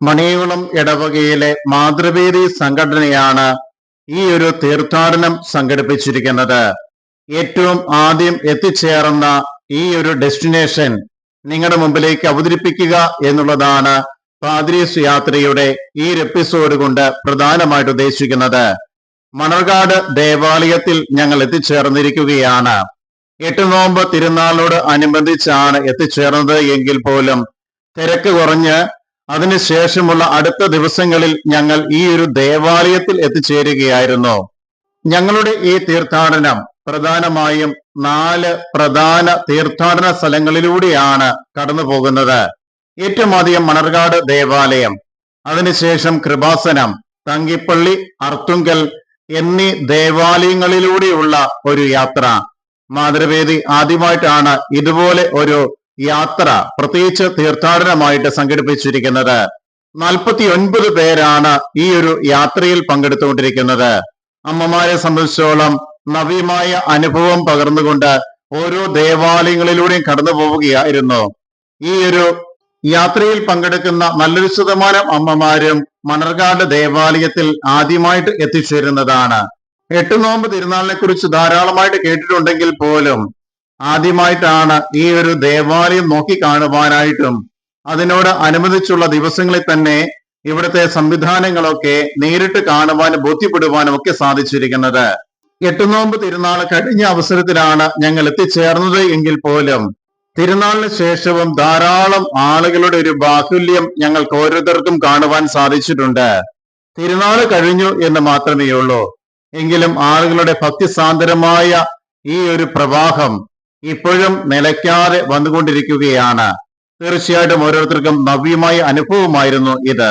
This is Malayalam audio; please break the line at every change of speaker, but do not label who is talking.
മണിയകുളം ഇടവകയിലെ മാതൃവേദി സംഘടനയാണ് ഈ ഒരു തീർത്ഥാടനം സംഘടിപ്പിച്ചിരിക്കുന്നത്. ഏറ്റവും ആദ്യം എത്തിച്ചേർന്ന ഈ ഒരു ഡെസ്റ്റിനേഷൻ നിങ്ങളുടെ മുമ്പിലേക്ക് അവതരിപ്പിക്കുക എന്നുള്ളതാണ് പാദ്രീസ് യാത്രയുടെ ഈ ഒരു എപ്പിസോഡ് കൊണ്ട് പ്രധാനമായിട്ട് ഉദ്ദേശിക്കുന്നത്. മണർകാട് ദേവാലയത്തിൽ ഞങ്ങൾ എത്തിച്ചേർന്നിരിക്കുകയാണ്. എട്ട് നോമ്പ് തിരുനാളിനോട് അനുബന്ധിച്ചാണ് എത്തിച്ചേർന്നത് എങ്കിൽ പോലും തിരക്ക് കുറഞ്ഞ് അതിനുശേഷമുള്ള അടുത്ത ദിവസങ്ങളിൽ ഞങ്ങൾ ഈ ഒരു ദേവാലയത്തിൽ എത്തിച്ചേരുകയായിരുന്നു. ഞങ്ങളുടെ ഈ തീർത്ഥാടനം പ്രധാനമായും നാല് പ്രധാന തീർത്ഥാടന സ്ഥലങ്ങളിലൂടെയാണ് കടന്നു പോകുന്നത് ഏറ്റവും ആദ്യം മണർകാട് ദേവാലയം അതിനുശേഷം കൃപാസനം തങ്കിപ്പള്ളി അർത്തുങ്കൽ എന്നീ ദേവാലയങ്ങളിലൂടെയുള്ള ഒരു യാത്ര. മാതൃവേദി ആദ്യമായിട്ടാണ് ഇതുപോലെ ഒരു യാത്ര പ്രത്യേകിച്ച് തീർത്ഥാടനമായിട്ട് സംഘടിപ്പിച്ചിരിക്കുന്നത് നാൽപ്പത്തി ഒൻപത് പേരാണ് ഈ ഒരു യാത്രയിൽ പങ്കെടുത്തുകൊണ്ടിരിക്കുന്നത്. അമ്മമാരെ സംബന്ധിച്ചോളം നവ്യമായ അനുഭവം പകർന്നുകൊണ്ട് ഓരോ ദേവാലയങ്ങളിലൂടെയും കടന്നു പോവുകയായിരുന്നു. ഈ ഒരു യാത്രയിൽ പങ്കെടുക്കുന്ന നല്ലൊരു ശതമാനം അമ്മമാരും മണർകാട് ദേവാലയത്തിൽ ആദ്യമായിട്ട് എത്തിച്ചേരുന്നതാണ്. എട്ട് നോമ്പ് തിരുനാളിനെ കുറിച്ച് ധാരാളമായിട്ട് കേട്ടിട്ടുണ്ടെങ്കിൽ പോലും ആദ്യമായിട്ടാണ് ഈ ഒരു ദേവാലയം നോക്കി കാണുവാനായിട്ടും അതിനോട് അനുബന്ധിച്ചുള്ള ദിവസങ്ങളിൽ തന്നെ ഇവിടുത്തെ സംവിധാനങ്ങളൊക്കെ നേരിട്ട് കാണുവാനും ബോധ്യപ്പെടുവാനും ഒക്കെ സാധിച്ചിരിക്കുന്നത്. എട്ടുനോമ്പ് തിരുനാൾ കഴിഞ്ഞ അവസരത്തിലാണ് ഞങ്ങൾ എത്തിച്ചേർന്നത് എങ്കിൽ പോലും തിരുനാളിന് ശേഷവും ധാരാളം ആളുകളുടെ ഒരു ബാഹുല്യം ഞങ്ങൾക്ക് ഓരോരുത്തർക്കും കാണുവാൻ സാധിച്ചിട്ടുണ്ട്. തിരുനാൾ കഴിഞ്ഞു എന്ന് മാത്രമേ ഉള്ളൂ എങ്കിലും ആളുകളുടെ ഭക്തിസാന്ദ്രമായ ഈ ഒരു പ്രവാഹം ഇപ്പോഴും നിലയ്ക്കാതെ വന്നുകൊണ്ടിരിക്കുകയാണ്. തീർച്ചയായിട്ടും ഓരോരുത്തർക്കും നവ്യമായ അനുഭവമായിരുന്നു ഇത്.